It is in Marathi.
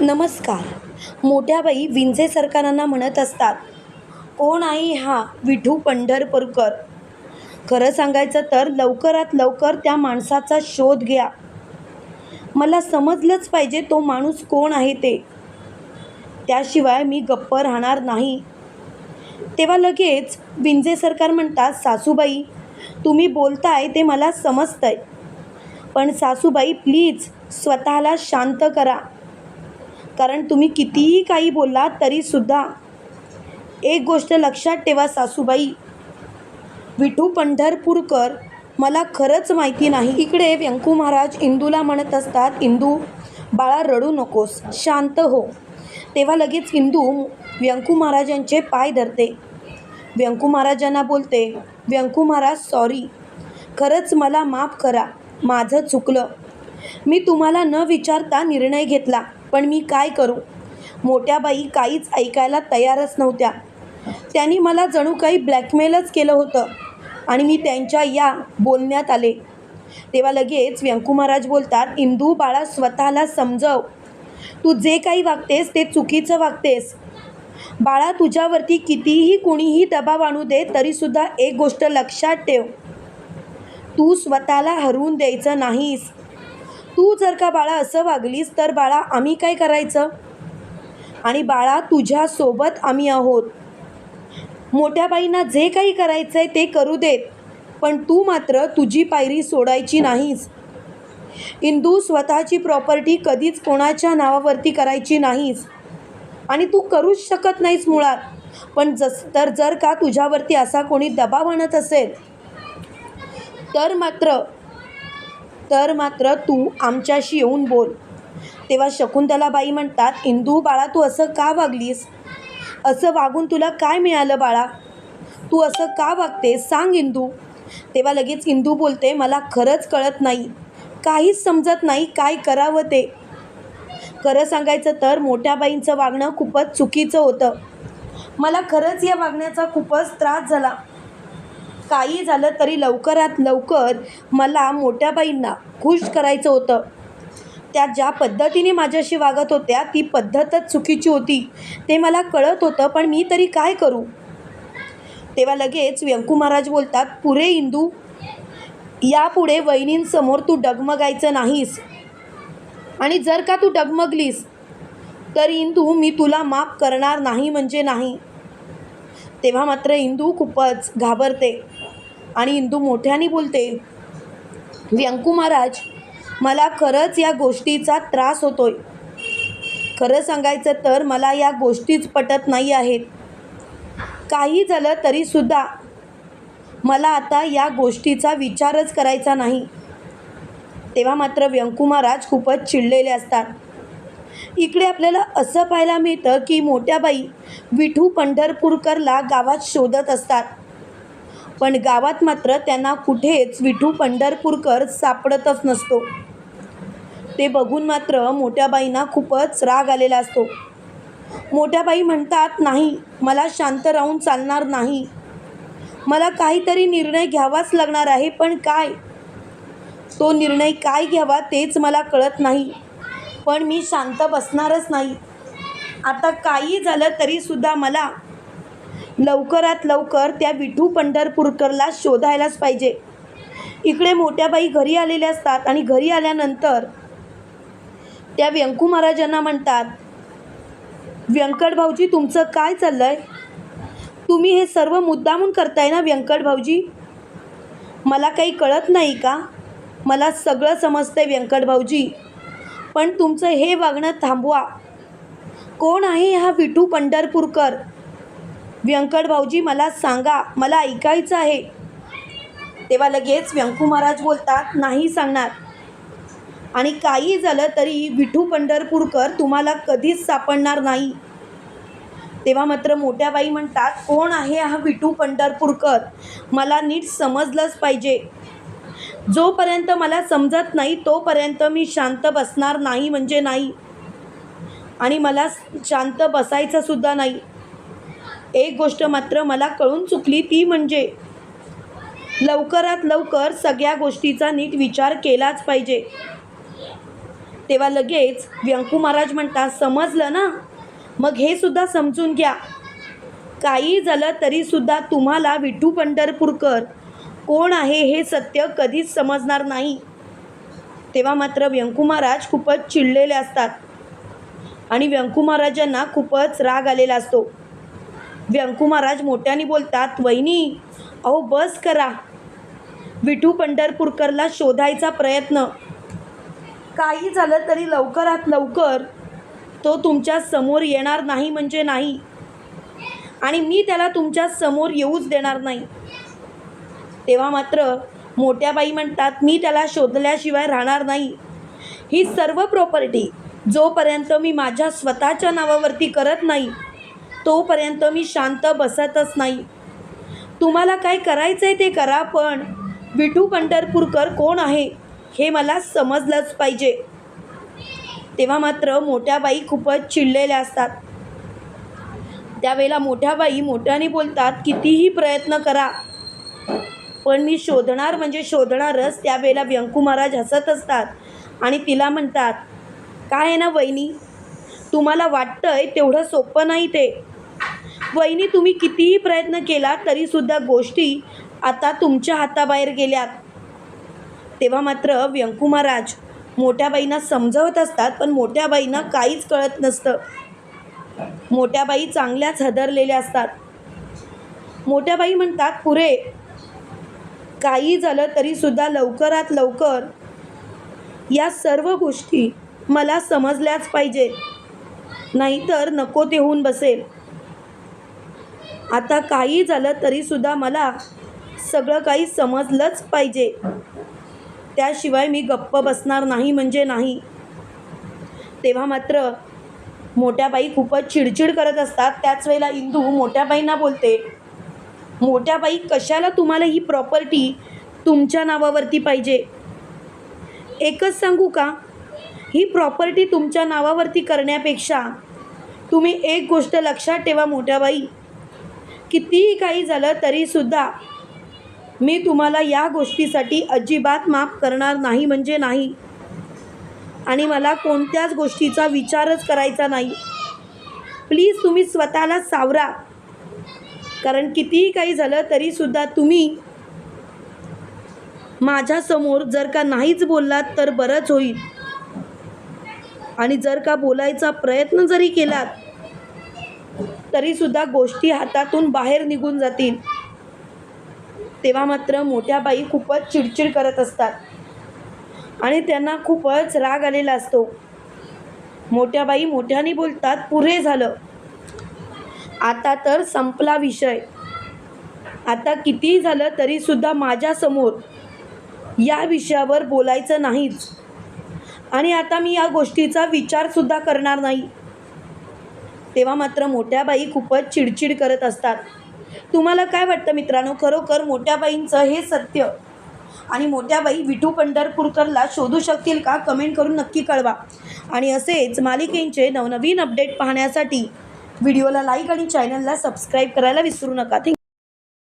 नमस्कार. मोठ्याबाई विंझे सरकारांना म्हणत असतात कोण आहे हा विठू पंढरपूरकर? खरं सांगायचं तर लवकरात लवकर त्या माणसाचा शोध घ्या. मला समजलंच पाहिजे तो माणूस कोण आहे ते. त्याशिवाय मी गप्प राहणार नाही. तेव्हा लगेच विंझे सरकार म्हणतात सासूबाई तुम्ही बोलताय ते मला समजतंय. पण सासूबाई प्लीज स्वतःला शांत करा. कारण तुम्ही कितीही काही बोललात तरीसुद्धा एक गोष्ट लक्षात ठेवा सासूबाई. विठू पंढरपूरकर मला खरंच माहिती नाही. इकडे व्यंकू महाराज इंदूला म्हणत असतात इंदू बाळा रडू नकोस शांत हो. तेव्हा लगेच इंदू व्यंकू महाराजांचे पाय धरते. व्यंकू महाराजांना बोलते व्यंकू महाराज सॉरी खरंच मला माफ करा माझं चुकलं. मी तुम्हाला न विचारता निर्णय घेतला. पण मी काय करू? मोठ्या बाई काहीच ऐकायला तयारच नव्हत्या. त्यांनी मला जणू काही ब्लॅकमेलच केलं होतं आणि मी त्यांच्या या बोलण्यात आले. तेव्हा लगेच व्यंकू महाराज बोलतात इंदू बाळा स्वतःला समजव. तू जे काही वागतेस ते चुकीचं वागतेस. बाळा तुझ्यावरती कितीही कुणीही दबाव आणू दे तरीसुद्धा एक गोष्ट लक्षात ठेव. तू स्वतःला हरवून द्यायचं नाहीस. तू जर का बाळा असं वागलीस तर बाळा आम्ही काय करायचं? आणि बाळा तुझ्यासोबत आम्ही आहोत. मोठ्या बाईंना जे काही करायचं आहे ते करू देत पण तू मात्र तुझी पायरी सोडायची नाहीस. इंदू स्वतःची प्रॉपर्टी कधीच कोणाच्या नावावरती करायची नाहीस. आणि तू करूच शकत नाहीस मुळात. पण जस तर जर का तुझ्यावरती असा कोणी दबाव आणत असेल तर मात्र तर मात्र तू आमच्याशी येऊन बोल. तेव्हा शकुंतलाबाई म्हणतात इंदू बाळा तू असं का वागलीस? असं वागून तुला काय मिळालं बाळा? तू असं का वागते सांग इंदू. तेव्हा लगेच इंदू बोलते मला खरंच कळत नाही. काहीच समजत नाही काय करावं ते. खरं सांगायचं तर मोठ्या बाईंचं वागणं खूपच चुकीचं होतं. मला खरंच या वागण्याचा खूपच त्रास झाला. काही झालं तरी लवकरात लवकर मला मोठ्या बाईंना खुश करायचं होतं. त्या ज्या पद्धतीने माझ्याशी वागत होत्या ती पद्धतच चुकीची होती. ते मला कळत होतं पण मी तरी काय करू? तेव्हा लगेच व्यंकू महाराज बोलतात पुरे इंदू यापुढे वहिनींसमोर तू डगमगायचं नाहीस. आणि जर का तू डगमगलीस तर इंदू मी तुला माफ करणार नाही म्हणजे नाही. तेव्हा मात्र इंदू खूपच घाबरते. आणि इंदू मोठ्याने बोलते व्यंकू महाराज मला खरंच या गोष्टीचा त्रास होतोय. खरं सांगायचं तर मला या गोष्टीच पटत नाही आहेत. काही झालं तरीसुद्धा मला आता या गोष्टीचा विचारच करायचा नाही. तेव्हा मात्र व्यंकू महाराज खूपच चिडलेले असतात. इकडे आपल्याला असं पाहायला मिळतं की मोठ्या बाई विठू पंढरपूरकरला गावात शोधत असतात. पण गावात मात्र त्यांना कुठेच विठू पंढरपूरकर सापडतच नसतो. ते बघून मात्र मोठ्या बाईंना खूपच राग आलेला असतो. मोठ्या बाई म्हणतात नाही मला शांत राहून चालणार नाही. मला काहीतरी निर्णय घ्यावाच लागणार आहे पण काय? तो निर्णय काय घ्यावा तेच मला कळत नाही. पण मी शांत बसणारच नाही. आता काही झालं तरीसुद्धा मला लवकरात लवकर त्या विठू पंढरपूरकरला शोधायलाच पाहिजे. इकडे मोठ्या बाई घरी आलेल्या असतात आणि घरी आल्यानंतर त्या व्यंकू महाराजांना म्हणतात व्यंकट भाऊजी तुमचं काय चाललं आहे तुम्ही हे सर्व मुद्दामून करताय ना व्यंकट भाऊजी? मला काही कळत नाही का? मला सगळं समजतंय व्यंकट भाऊजी. पण तुमचं हे वागणं थांबवा. कोण आहे हा विठू पंढरपूरकर? व्यंकट भाऊजी मला सांगा मला ऐकायचं आहे. तेव्हा लगेच व्यंकू महाराज बोलतात नाही सांगणार. आणि काही झालं तरी विठू पंढरपूरकर तुम्हाला कधीच सापडणार नाही. तेव्हा मात्र मोठ्या बाई म्हणतात कोण आहे हा विठू पंढरपूरकर? मला नीट समजलंच पाहिजे. जोपर्यंत मला समजत नाही तोपर्यंत मी शांत बसणार नाही म्हणजे नाही. आणि मला शांत बसायचंसुद्धा नाही. एक गोष्ट मात्र मला कळून चुकली ती म्हणजे लवकरात लवकर सगळ्या गोष्टीचा नीट विचार केलाच पाहिजे. तेव्हा लगेच व्यंकू महाराज म्हणतात समजलं ना? मग हे सुद्धा समजून घ्या. काही झालं तरीसुद्धा तुम्हाला विठू पंढरपूरकर कोण आहे हे सत्य कधीच समजणार नाही. तेव्हा मात्र व्यंकू महाराज खूपच चिडलेले असतात. आणि व्यंकू महाराजांना खूपच राग आलेला असतो. व्यंकू महाराज मोठ्याने बोलतात वहिनी अहो बस करा. विठू पंढरपूरकरला शोधायचा प्रयत्न. काही झालं तरी लवकरात लवकर तो तुमच्यासमोर येणार नाही म्हणजे नाही. आणि मी त्याला तुमच्यासमोर येऊच देणार नाही. तेव्हा मात्र मोठ्या बाई म्हणतात मी त्याला शोधल्याशिवाय राहणार नाही. ही सर्व प्रॉपर्टी जोपर्यंत मी माझ्या स्वतःच्या नावावरती करत नाही तोपर्यंत मी शांत बसतच नाही. तुम्हाला काय करायचं आहे ते करा पण विठू पंढरपूरकर कोण आहे हे मला समजलंच पाहिजे. तेव्हा मात्र मोठ्या बाई खूपच चिडलेल्या असतात. त्यावेळेला मोठ्या बाई मोठ्याने बोलतात कितीही प्रयत्न करा पण मी शोधणार म्हणजे शोधणारच. त्यावेळेला व्यंकू महाराज हसत असतात आणि तिला म्हणतात काय आहे ना वहिनी तुम्हाला वाटतंय तेवढं सोपं नाही ते. वहिनी तुम्ही कितीही प्रयत्न केला तरीसुद्धा गोष्टी आता तुमच्या हाताबाहेर गेल्यात. तेव्हा मात्र व्यंकू महाराज मोठ्या बाईंना समजवत असतात पण मोठ्या बाईंना काहीच कळत नसतं. मोठ्या बाई चांगल्याच हदरलेल्या असतात. मोठ्या बाई म्हणतात पुरे काही झालं तरीसुद्धा लवकरात लवकर या सर्व गोष्टी मला समजल्याच पाहिजेत. नाहीतर नको ते होऊन बसेल. आता काही झालं तरीसुद्धा मला सगळं काही समजलंच पाहिजे. त्याशिवाय मी गप्प बसणार नाही म्हणजे नाही. तेव्हा मात्र मोठ्या बाई खूपच चिडचिड करत असतात. त्याच वेळेला इंदू मोठ्याबाईंना बोलते मोठ्या बाई कशाला तुम्हाला ही प्रॉपर्टी तुमच्या नावावरती पाहिजे? एकच सांगू का? ही प्रॉपर्टी तुमच्या नावावरती करण्यापेक्षा तुम्ही एक गोष्ट लक्षात ठेवा मोठ्या बाई. कितीही काही झालं तरीसुद्धा मी तुम्हाला या गोष्टीसाठी अजिबात माफ करणार नाही म्हणजे नाही. आणि मला कोणत्याच गोष्टीचा विचारच करायचा नाही. प्लीज तुम्ही स्वतःला सावरा. कारण कितीही काही झालं तरीसुद्धा तुम्ही माझ्यासमोर जर का नाहीच बोललात तर बरंच होईल. आणि जर का बोलायचा प्रयत्न जरी केलात तरीसुद्धा गोष्टी हातातून बाहेर निघून जातील. तेव्हा मात्र मोठ्या बाई खूपच चिडचिड करत असतात. आणि त्यांना खूपच राग आलेला असतो. मोठ्या बाई मोठ्याने बोलतात पुरे झालं. आता तर संपला विषय. आता कितीही झालं तरीसुद्धा माझ्यासमोर. या विषयावर बोलायचं नाहीच. आणि आता मी या गोष्टीचा विचारसुद्धा करणार नाही. तेव्हा मात्र मोठ्या बाई खूपच चिडचिड करत असतात. तुम्हाला काय वाटतं मित्रांनो? खरोखर मोठ्या बाईंचं हे सत्य? आणि मोठ्या बाई विठू पंढरपूरकरला शोधू शकतील का? कमेंट करून नक्की कळवा. आणि असेच मालिकेंचे नवनवीन अपडेट पाहण्यासाठी व्हिडिओला लाईक आणि चॅनलला सबस्क्राईब करायला विसरू नका. थँक